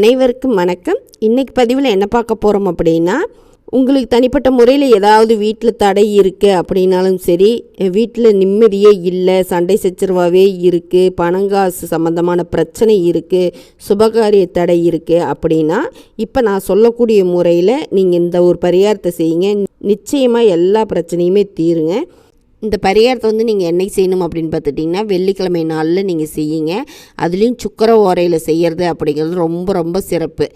அனைவருக்கும் வணக்கம். இன்றைக்கி பதிவில் என்ன பார்க்க போகிறோம் அப்படின்னா உங்களுக்கு தனிப்பட்ட முறையில் ஏதாவது வீட்டில் தடை இருக்குது அப்படின்னாலும் சரி வீட்டில் நிம்மதியே இல்லை சண்டை சச்சரவாகவே இருக்குது பணங்காசு சம்மந்தமான பிரச்சனை இருக்குது சுபகாரிய தடை இருக்குது அப்படின்னா இப்போ நான் சொல்லக்கூடிய முறையில் நீங்கள் இந்த ஒரு பரிகாரத்தை செய்யுங்க. நிச்சயமாக எல்லா பிரச்சனையுமே தீருங்க. இந்த பரிகாரத்தை வந்து நீங்கள் என்னை செய்யணும் அப்படின்னு பார்த்துட்டிங்கன்னா வெள்ளிக்கிழமை நாளில் நீங்கள் செய்யுங்க. அதுலேயும் சுக்கர ஓரையில் செய்கிறது அப்படிங்கிறது ரொம்ப ரொம்ப சிறப்பு.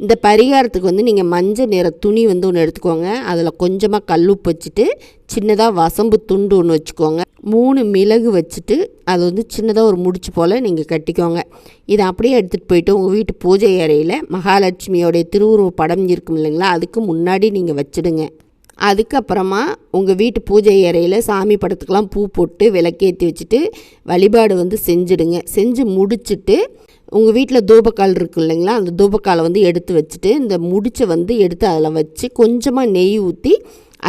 இந்த பரிகாரத்துக்கு வந்து நீங்கள் மஞ்சள் நிற துணி வந்து ஒன்று எடுத்துக்கோங்க. அதில் கொஞ்சமாக கல்லுப்பு வச்சுட்டு சின்னதாக வசம்பு துண்டு ஒன்று வச்சுக்கோங்க. மூணு மிளகு வச்சுட்டு அது வந்து சின்னதாக ஒரு முடிச்சு போல் நீங்கள் கட்டிக்கோங்க. இதை அப்படியே எடுத்துகிட்டு போயிட்டு உங்கள் வீட்டு பூஜை அறையில் மகாலட்சுமியோடைய திருவுருவ படம் இருக்கும் இல்லைங்களா? அதுக்கு முன்னாடி நீங்கள் வச்சுடுங்க. அதுக்கப்புறமா உங்கள் வீட்டு பூஜை அறையில் சாமி படத்துக்கெலாம் பூ போட்டு விளக்கேற்றி வச்சுட்டு வழிபாடு வந்து செஞ்சுடுங்க. செஞ்சு முடிச்சுட்டு உங்கள் வீட்டில் தூபக்கால் இருக்கு இல்லைங்களா? அந்த தூபக்காலை வந்து எடுத்து வச்சுட்டு இந்த முடிச்சை வந்து எடுத்து அதில் வச்சு கொஞ்சமாக நெய் ஊற்றி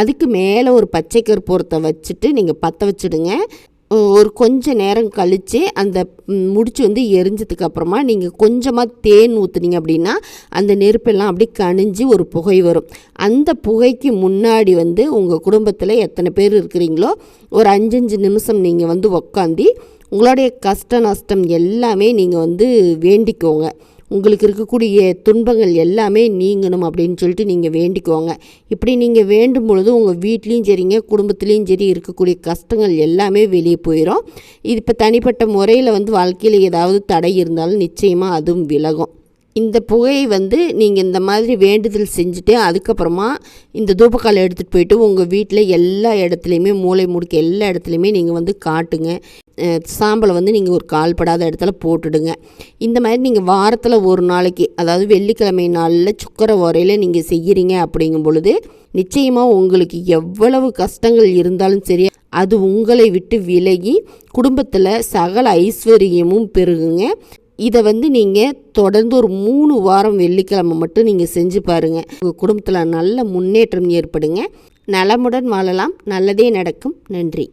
அதுக்கு மேலே ஒரு பச்சை கற்பூரத்தை வச்சுட்டு நீங்கள் பற்ற வச்சுடுங்க. ஒரு கொஞ்ச நேரம் கழித்து அந்த முடிச்சு வந்து எரிஞ்சதுக்கு அப்புறமா நீங்கள் கொஞ்சமாக தேன் ஊற்றுனீங்க அப்படின்னா அந்த நெருப்பெல்லாம் அப்படியே கணிஞ்சு ஒரு புகை வரும். அந்த புகைக்கு முன்னாடி வந்து உங்கள் குடும்பத்தில் எத்தனை பேர் இருக்கிறீங்களோ ஒரு அஞ்சஞ்சு நிமிஷம் நீங்கள் வந்து உக்காந்தி உங்களுடைய கஷ்ட நஷ்டம் எல்லாமே நீங்கள் வந்து வேண்டிக்கோங்க. உங்களுக்கு இருக்கக்கூடிய துன்பங்கள் எல்லாமே நீங்கணும் அப்படின்னு சொல்லிட்டு நீங்கள் வேண்டிக்கோங்க. இப்படி நீங்கள் வேண்டும் பொழுது உங்கள் வீட்லேயும் சரிங்க குடும்பத்துலேயும் சரி இருக்கக்கூடிய கஷ்டங்கள் எல்லாமே வெளியே போயிடும் இது இப்போ தனிப்பட்ட முறையில் வந்து வாழ்க்கையில் ஏதாவது தடை இருந்தாலும் நிச்சயமாக அதுவும் விலகும். இந்த புகையை வந்து நீங்கள் இந்த மாதிரி வேண்டுதல் செஞ்சுட்டு அதுக்கப்புறமா இந்த தூபக்காலை எடுத்துகிட்டு போயிட்டு உங்கள் வீட்டில் எல்லா இடத்துலையுமே மூளை முடுக்க எல்லா இடத்துலையுமே நீங்கள் வந்து காட்டுங்க. சாம்பலை வந்து நீங்கள் ஒரு கால்படாத இடத்துல போட்டுடுங்க. இந்த மாதிரி நீங்கள் வாரத்தில் ஒரு நாளைக்கு அதாவது வெள்ளிக்கிழமை நாளில் சுக்கர உரையில் நீங்கள் செய்கிறீங்க அப்படிங்கும் பொழுது நிச்சயமாக உங்களுக்கு எவ்வளவு கஷ்டங்கள் இருந்தாலும் சரி அது உங்களை விட்டு விலகி குடும்பத்தில் சகல ஐஸ்வர்யமும் பெருகுங்க. இதை வந்து நீங்கள் தொடர்ந்து ஒரு மூணு வாரம் வெள்ளிக்கிழமை மட்டும் நீங்கள் செஞ்சு பாருங்கள் உங்கள் குடும்பத்தில் நல்ல முன்னேற்றம் ஏற்படுங்க. நலமுடன் வாழலாம். நல்லதே நடக்கும். நன்றி.